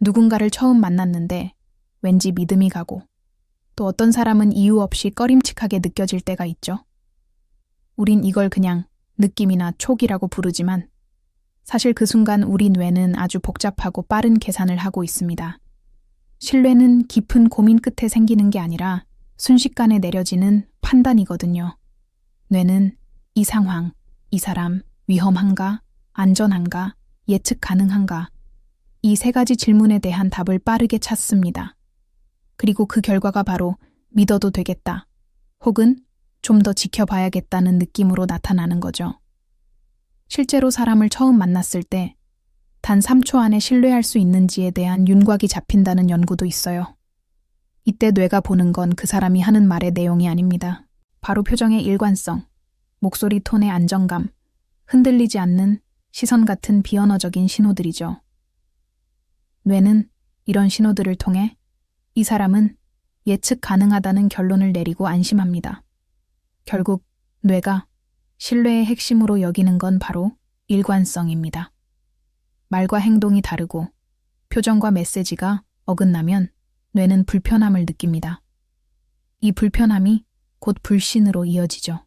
누군가를 처음 만났는데 왠지 믿음이 가고 또 어떤 사람은 이유 없이 꺼림칙하게 느껴질 때가 있죠. 우린 이걸 그냥 느낌이나 촉이라고 부르지만 사실 그 순간 우리 뇌는 아주 복잡하고 빠른 계산을 하고 있습니다. 신뢰는 깊은 고민 끝에 생기는 게 아니라 순식간에 내려지는 판단이거든요. 뇌는 이 상황, 이 사람, 위험한가, 안전한가, 예측 가능한가, 이 세 가지 질문에 대한 답을 빠르게 찾습니다. 그리고 그 결과가 바로 믿어도 되겠다, 혹은 좀 더 지켜봐야겠다는 느낌으로 나타나는 거죠. 실제로 사람을 처음 만났을 때 단 3초 안에 신뢰할 수 있는지에 대한 윤곽이 잡힌다는 연구도 있어요. 이때 뇌가 보는 건 그 사람이 하는 말의 내용이 아닙니다. 바로 표정의 일관성, 목소리 톤의 안정감, 흔들리지 않는 시선 같은 비언어적인 신호들이죠. 뇌는 이런 신호들을 통해 이 사람은 예측 가능하다는 결론을 내리고 안심합니다. 결국 뇌가 신뢰의 핵심으로 여기는 건 바로 일관성입니다. 말과 행동이 다르고 표정과 메시지가 어긋나면 뇌는 불편함을 느낍니다. 이 불편함이 곧 불신으로 이어지죠.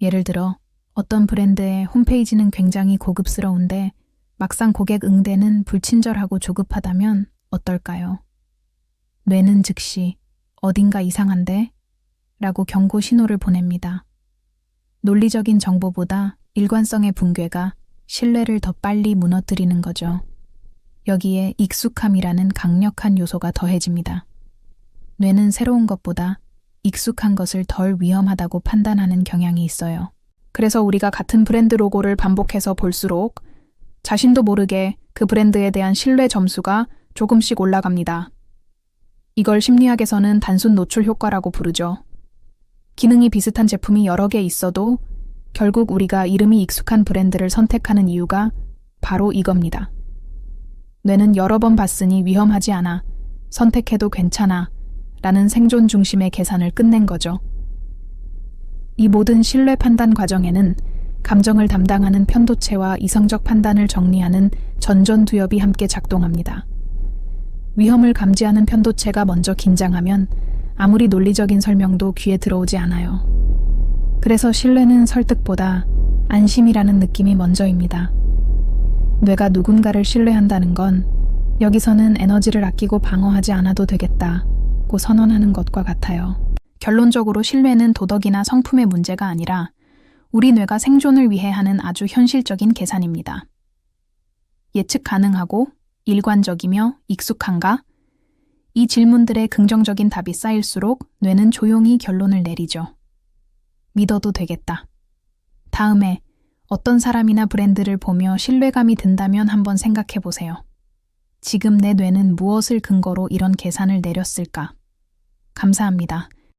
예를 들어 어떤 브랜드의 홈페이지는 굉장히 고급스러운데 막상 고객 응대는 불친절하고 조급하다면 어떨까요? 뇌는 즉시 어딘가 이상한데? 라고 경고 신호를 보냅니다. 논리적인 정보보다 일관성의 붕괴가 신뢰를 더 빨리 무너뜨리는 거죠. 여기에 익숙함이라는 강력한 요소가 더해집니다. 뇌는 새로운 것보다 익숙한 것을 덜 위험하다고 판단하는 경향이 있어요. 그래서 우리가 같은 브랜드 로고를 반복해서 볼수록 자신도 모르게 그 브랜드에 대한 신뢰 점수가 조금씩 올라갑니다. 이걸 심리학에서는 단순 노출 효과라고 부르죠. 기능이 비슷한 제품이 여러 개 있어도 결국 우리가 이름이 익숙한 브랜드를 선택하는 이유가 바로 이겁니다. 뇌는 여러 번 봤으니 위험하지 않아. 선택해도 괜찮아. 라는 생존 중심의 계산을 끝낸 거죠. 이 모든 신뢰 판단 과정에는 감정을 담당하는 편도체와 이성적 판단을 정리하는 전전두엽이 함께 작동합니다. 위험을 감지하는 편도체가 먼저 긴장하면 아무리 논리적인 설명도 귀에 들어오지 않아요. 그래서 신뢰는 설득보다 안심이라는 느낌이 먼저입니다. 뇌가 누군가를 신뢰한다는 건 여기서는 에너지를 아끼고 방어하지 않아도 되겠다고 선언하는 것과 같아요. 결론적으로 신뢰는 도덕이나 성품의 문제가 아니라 우리 뇌가 생존을 위해 하는 아주 현실적인 계산입니다. 예측 가능하고 일관적이며 익숙한가? 이 질문들의 긍정적인 답이 쌓일수록 뇌는 조용히 결론을 내리죠. 믿어도 되겠다. 다음에 어떤 사람이나 브랜드를 보며 신뢰감이 든다면 한번 생각해 보세요. 지금 내 뇌는 무엇을 근거로 이런 계산을 내렸을까? 감사합니다.